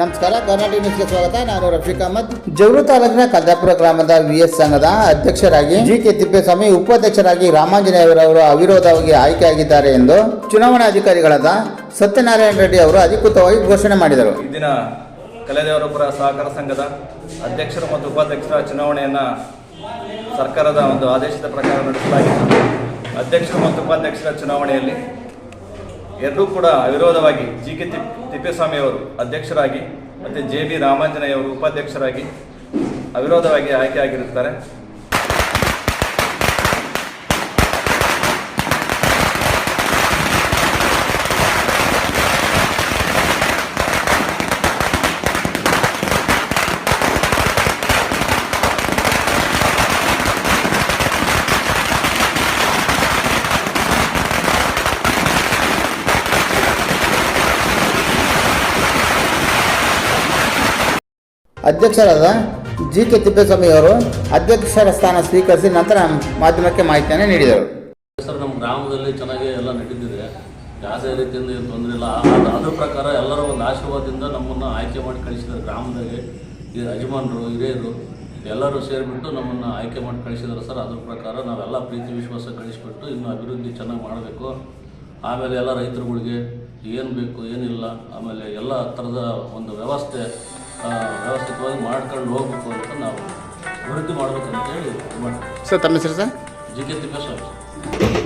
ನಮಸ್ಕಾರ, ಕರ್ನಾಟಕ ನ್ಯೂಸ್ಗೆ ಸ್ವಾಗತ. ನಾನು ರಫೀಕ್ ಅಹಮದ್. ಜವರು ತಾಲೂಕಿನ ಕಲ್ದಾಪುರ ಗ್ರಾಮದ ವಿ ಎಸ್ ಸಂಘದ ಅಧ್ಯಕ್ಷರಾಗಿ ಜಿ ಕೆ ತಿಪ್ಪೇಸ್ವಾಮಿ, ಉಪಾಧ್ಯಕ್ಷರಾಗಿ ರಾಮಾಂಜನೇಯವರವರು ಅವಿರೋಧವಾಗಿ ಆಯ್ಕೆಯಾಗಿದ್ದಾರೆ ಎಂದು ಚುನಾವಣಾ ಅಧಿಕಾರಿಗಳಾದ ಸತ್ಯನಾರಾಯಣ ರೆಡ್ಡಿ ಅವರು ಅಧಿಕೃತವಾಗಿ ಘೋಷಣೆ ಮಾಡಿದರು. ಇಂದಿನ ದಿನ ಕಲೆದೇವರಪುರ ಸಹಕಾರ ಸಂಘದ ಅಧ್ಯಕ್ಷರು ಮತ್ತು ಉಪಾಧ್ಯಕ್ಷರ ಚುನಾವಣೆಯನ್ನು ಸರ್ಕಾರದ ಒಂದು ಆದೇಶದ ಪ್ರಕಾರ ನಡೆಸಲಾಗಿದೆ ಅಧ್ಯಕ್ಷರು ಮತ್ತು ಉಪಾಧ್ಯಕ್ಷರ ಚುನಾವಣೆಯಲ್ಲಿ ಎರಡೂ ಕೂಡ ಅವಿರೋಧವಾಗಿ ಜಿ ಕೆ ತಿ ತಿಪ್ಪೇಸ್ವಾಮಿ ಅವರು ಅಧ್ಯಕ್ಷರಾಗಿ ಮತ್ತು ಜೆ ಬಿ ರಾಮಾಂಜನೇಯವರು ಉಪಾಧ್ಯಕ್ಷರಾಗಿ ಅವಿರೋಧವಾಗಿ ಆಯ್ಕೆಯಾಗಿರುತ್ತಾರೆ ಅಧ್ಯಕ್ಷರಾದ ಜಿ ಕೆ ತಿಪ್ಪೇಸ್ವಾಮಿ ಅವರು ಅಧ್ಯಕ್ಷರ ಸ್ಥಾನ ಸ್ವೀಕರಿಸಿ ನಂತರ ಮಾಧ್ಯಮಕ್ಕೆ ಮಾಹಿತಿಯನ್ನು ನೀಡಿದರು. ಸರ್ ನಮ್ಮ ಗ್ರಾಮದಲ್ಲಿ ಚೆನ್ನಾಗಿ ಎಲ್ಲ ನಡೀತಿದೆ. ಯಾವುದೇ ರೀತಿಯಿಂದ ಏನು ತೊಂದರೆ ಇಲ್ಲ. ಅದ್ರ ಪ್ರಕಾರ ಎಲ್ಲರ ಒಂದು ಆಶೀರ್ವಾದದಿಂದ ನಮ್ಮನ್ನು ಆಯ್ಕೆ ಮಾಡಿ ಕಳಿಸಿದ್ರು ಗ್ರಾಮದಾಗೆ ಈ ಯಜಮಾನರು ಹಿರಿಯರು ಎಲ್ಲರೂ ಸೇರಿಬಿಟ್ಟು ನಮ್ಮನ್ನು ಆಯ್ಕೆ ಮಾಡಿ ಕಳಿಸಿದ್ರು ಸರ್. ಅದ್ರ ಪ್ರಕಾರ ನಾವೆಲ್ಲ ಪ್ರೀತಿ, ವಿಶ್ವಾಸ ಕಳಿಸ್ಬಿಟ್ಟು ಇನ್ನು ಅಭಿವೃದ್ಧಿ ಚೆನ್ನಾಗಿ ಮಾಡಬೇಕು. ಆಮೇಲೆ ಎಲ್ಲ ರೈತರುಗಳಿಗೆ ಏನು ಬೇಕು, ಏನಿಲ್ಲ, ಆಮೇಲೆ ಎಲ್ಲ ಥರದ ಒಂದು ವ್ಯವಸ್ಥೆ ವ್ಯವಸ್ಥಿತವಾಗಿ ಮಾಡ್ಕೊಂಡು ಹೋಗ್ಬೇಕು ಅಂತ ನಾವು ಅಭಿವೃದ್ಧಿ ಮಾಡ್ಬೇಕಂತೇಳಿ ಮಾಡ್ತೀವಿ. ಸರ್ ತಮ್ಮ ಹೆಸರು ಸರ್? G K Thippeswamy.